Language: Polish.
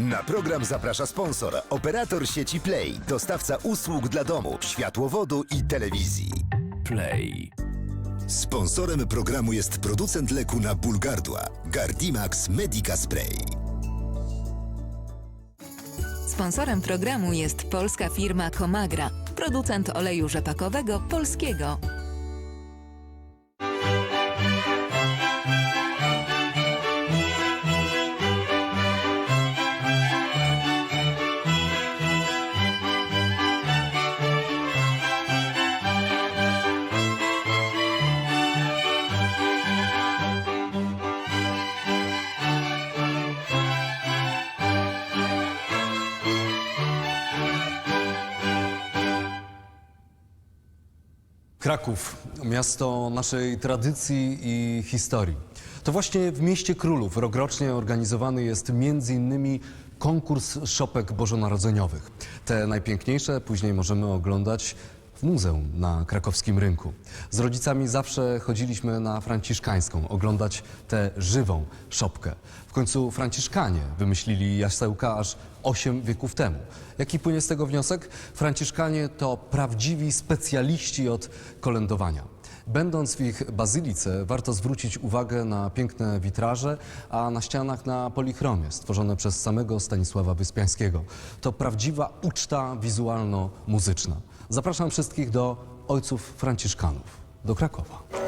Na program zaprasza sponsor, operator sieci Play, dostawca usług dla domu, światłowodu i telewizji. Play. Sponsorem programu jest producent leku na ból gardła, Gardimax Medica Spray. Sponsorem programu jest polska firma Comagra, producent oleju rzepakowego polskiego. Kraków, miasto naszej tradycji i historii. To właśnie w mieście królów rokrocznie organizowany jest m.in. konkurs szopek bożonarodzeniowych. Te najpiękniejsze później możemy oglądać w muzeum na krakowskim rynku. Z rodzicami zawsze chodziliśmy na franciszkańską, oglądać tę żywą szopkę. W końcu franciszkanie wymyślili jasełka aż 8 wieków temu. Jaki płynie z tego wniosek? Franciszkanie to prawdziwi specjaliści od kolędowania. Będąc w ich bazylice, warto zwrócić uwagę na piękne witraże, a na ścianach na polichromie stworzone przez samego Stanisława Wyspiańskiego. To prawdziwa uczta wizualno-muzyczna. Zapraszam wszystkich do ojców Franciszkanów, do Krakowa.